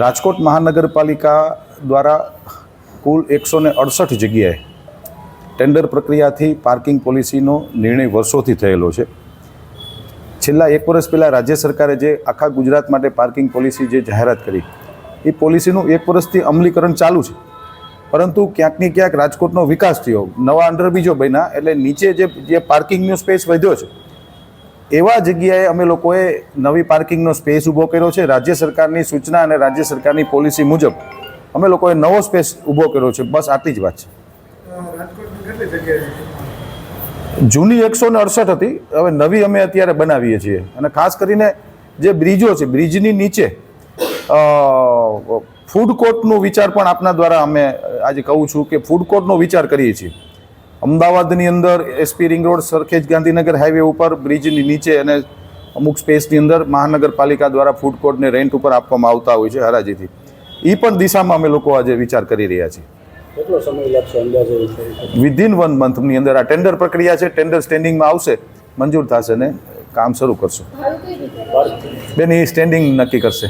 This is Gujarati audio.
રાજકોટ મહાનગરપાલિકા દ્વારા કુલ એકસો ને અડસઠ જગ્યાએ ટેન્ડર પ્રક્રિયાથી પાર્કિંગ પોલિસીનો નિર્ણય વર્ષોથી થયેલો છે. છેલ્લા એક વર્ષ પહેલાં રાજ્ય સરકારે જે આખા ગુજરાત માટે પાર્કિંગ પોલિસી જે જાહેરાત કરી, એ પોલિસીનું એક વર્ષથી અમલીકરણ ચાલુ છે. પરંતુ ક્યાંક ને ક્યાંક રાજકોટનો વિકાસ થયો, નવા અંડરબ્રિજો બન્યા, એટલે નીચે જે જે પાર્કિંગનો સ્પેસ વધ્યો છે એવા જગ્યાએ અમે લોકોએ નવી પાર્કિંગનો સ્પેસ ઊભો કર્યો છે. રાજ્ય સરકારની સૂચના અને રાજ્ય સરકારની પોલિસી મુજબ અમે લોકોએ નવો સ્પેસ ઊભો કર્યો છે. બસ આટલી જ વાત છે. જૂની એકસો ને અડસઠ હતી. હવે નવી અમે અત્યારે બનાવીએ છીએ. અને ખાસ કરીને જે બ્રિજો છે, બ્રિજની નીચે ફૂડ કોર્ટનો વિચાર પણ આપના દ્વારા અમે આજે કહું છું કે ફૂડ કોર્ટનો વિચાર કરીએ છીએ. અમદાવાદની અંદર SP ring road Sarkhej Gandhinagar highway ઉપર બ્રિજની નીચે અને અમુક સ્પેસની અંદર મહાનગરપાલિકા દ્વારા ફૂડ કોર્ટને રેન્ટ ઉપર આપવામાં આવતા હોય છે હરાજીથી. એ પણ દિશામાં અમે લોકો આજે વિચાર કરી રહ્યા છીએ. કેટલો સમય લાગશે અંદાજે વિધિન વન મંથની અંદર આ ટેન્ડર પ્રક્રિયા છે ટેન્ડર સ્ટેન્ડિંગમાં આવશે મંજૂર થશે ને કામ શરૂ કરશું. બેન એ સ્ટેન્ડિંગ નક્કી કરશે.